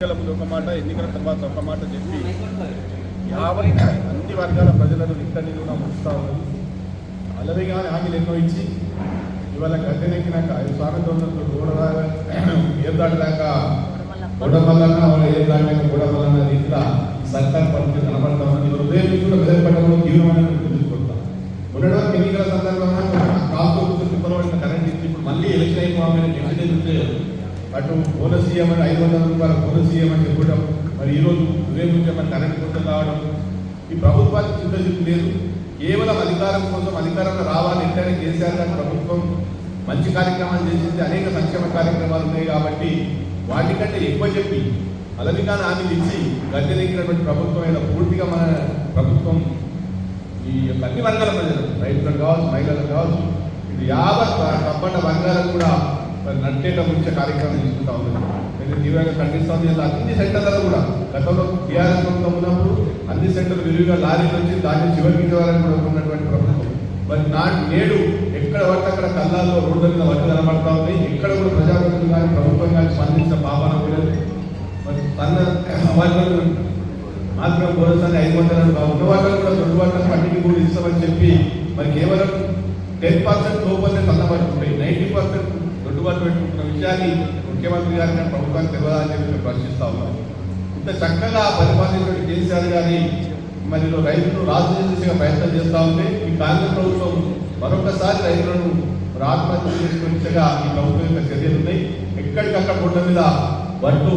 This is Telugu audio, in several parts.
ఎన్నికల ముందు ఒక మాట ఎన్నికల తర్వాత ఒక మాట చెప్పి యావత్ అన్ని వర్గాల ప్రజలను నిట్ట నిలువున ముంచుతా ఉన్నది. అలవి హామీలు ఎన్నో ఇచ్చి ఇవాళ గద్దెనెక్కినాక ఐదు స్వాగతంలో గోడదాకా ఏర్దాటిదాకా గొడవలన్న వాళ్ళ ఏర్దాటినాక గొడవలన్న ఇట్లా సర్కార్ పరిస్థితి కనబడతా ఉంది ఇవాళ ఉదయం నుంచి కూడా మెదక్ పట్టణంలో తీవ్రమైన గుర్తుంచుకుంటాం ఉండడం ఎన్నికల సందర్భంగా కాస్త తిప్పలబడిన కరెంట్ ఇచ్చి ఇప్పుడు మళ్ళీ ఎలక్షన్ అయిపోవాలని డిసిషన్ అటు బోనస్ ఇవ్వమని ఐదు వందల రూపాయల బోనస్ ఇవ్వమని చెప్పడం మరి ఈరోజు ఉదయం నుంచి మన కరెంట్ కొత్త రావడం ఈ ప్రభుత్వానికి చిత్తశుద్ధి లేదు. కేవలం అధికారం కోసం అధికారంలో రావాలి ఎట్లయినా కేసీఆర్ ప్రభుత్వం మంచి కార్యక్రమాలు చేసింది అనేక సంక్షేమ కార్యక్రమాలు ఉన్నాయి కాబట్టి వాటికంటే ఎక్కువ చెప్పి అలవికాన హామీలు ఇచ్చి గద్దె ప్రభుత్వం అయినా పూర్తిగా మన ప్రభుత్వం ఈ యొక్క అన్ని వర్గాల ప్రజలు రైతులకు కావచ్చు మహిళలకు కావచ్చు ఇది యావత్ తప్పట వర్గాలకు కూడా మరి నట్టేట గురించి కార్యక్రమం తీసుకుంటా ఉంది. నేను తీవ్రంగా ఖండిస్తాను అన్ని సెంటర్లలో కూడా. గతంలో టీఆర్ఎస్ ప్రభుత్వం ఉన్నప్పుడు అన్ని సెంటర్లు విరివిగా లారీలు వచ్చి దాన్ని చివరికి వరకు కూడా ఉన్నటువంటి ప్రభుత్వం. మరి నా నేడు ఎక్కడ పడితే అక్కడ కళ్ళాల్లో రోడ్ల మీద వర్గ కనబడతా ఉంది ఎక్కడ కూడా ప్రజాప్రతినిధులు కానీ ప్రభుత్వం కానీ స్పందించిన పాపన కూడా మరి తన వాళ్ళు మాత్రం బోనసాన్ని ఐదు వందల ఉన్న వాళ్ళని కూడా రెండు వందల పట్టికి కూడా ఇస్తామని చెప్పి మరి కేవలం టెన్ పర్సెంట్ లోపలనే తన్నబడుతుంటాయి నైంటీ పర్సెంట్ దొడ్డుబాటు పెట్టుకుంటున్న విషయాన్ని ముఖ్యమంత్రి గారిని ప్రభుత్వానికి తెలియదా అని చెప్పి మేము ప్రశ్నిస్తా ఉన్నాం. ఇంత చక్కగా పరిపాలించిన కేసీఆర్ గారి మరి రైతులు రాజు చేసే ప్రయత్నం చేస్తా ఉంటే ఈ కాంగ్రెస్ ప్రభుత్వం మరొకసారి రైతులను ఆత్మహత్య చేసుకునేగా ఈ ప్రభుత్వం యొక్క చర్యలు ఉన్నాయి. ఎక్కడికక్కడ రోడ్ల మీద వడ్లు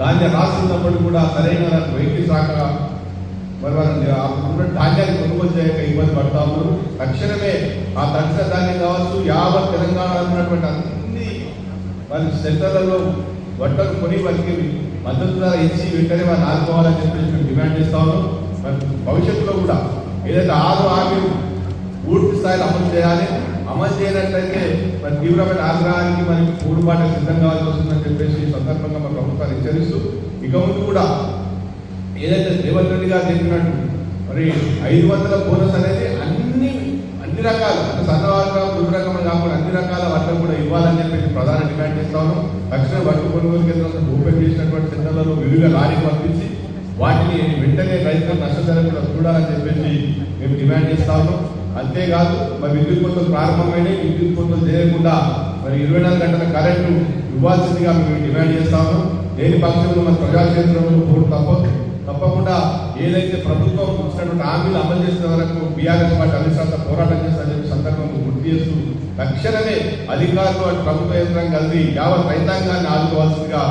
ధాన్య రాస్తున్నప్పుడు కూడా సరైన వెహికల్ శాఖ మరి వాళ్ళని ఆ ధాన్యాన్ని కొనుగోలు చేయక ఇబ్బంది పడతా ఉన్నారు. తక్షణమే ఆ తక్షణ ధాన్యం కావచ్చు యావత్ తెలంగాణ ఉన్నటువంటి అన్ని వాళ్ళ సెంటర్లలో బట్టలు కొని వాళ్ళకి మద్దతు ధర ఇచ్చి వెంటనే వాళ్ళు ఆదుకోవాలని చెప్పేసి మేము డిమాండ్ చేస్తా ఉన్నాం. మరి భవిష్యత్తులో కూడా ఏదైతే ఆరు హామీలు పూర్తి స్థాయిలో అమలు చేయాలి అమలు చేయనట్లయితే మరి తీవ్రమైన ఆగ్రహానికి మరి కూడుబాటు సిద్ధం కావాల్సి వస్తుందని చెప్పేసి ఈ సందర్భంగా మన ప్రభుత్వాన్ని హెచ్చరిస్తూ ఇక ముందు కూడా ఏదైతే రేవంత్ రెడ్డి గారు చెప్పినట్టు మరి ఐదు వందల బోనస్ అనేది అన్ని అన్ని రకాల అంటే సన్న వర్గం వృద్ధ కాకుండా అన్ని రకాల వర్గం కూడా ఇవ్వాలని చెప్పేసి ప్రధాన డిమాండ్ చేస్తాను తక్షణ వడ్లు కొనుగోలు కేంద్రం ఓపెన్ చేసినటువంటి సెంటర్లలో విలువగా లారీ పంపించి వాటిని వెంటనే రైతుల నష్టం కూడా చూడాలని చెప్పేసి మేము డిమాండ్ చేస్తాము అంతేకాదు మరి విద్యుత్ పొందులు ప్రారంభమైనవి విద్యుత్ పొందులు చేయకుండా మరి ఇరవై నాలుగు గంటల కరెంటు ఇవ్వాల్సిందిగా మేము డిమాండ్ చేస్తాము దేని పక్షంలో మన ప్రజాక్షేత్రంలో పోరు తప్పదు. తప్పకుండా ఏదైతే ప్రభుత్వం ఇచ్చినటువంటి హామీలు అమలు చేసిన వరకు బీఆర్ఎస్ పార్టీ అవిశ్వాస పోరాటం చేస్తారని చెప్పి సందర్భంగా గుర్తు చేస్తూ తక్షణమే అధికారులు అటు ప్రభుత్వ యంత్రం కలిసి యావత్ రైతాంగాన్ని ఆదుకోవాల్సిందిగా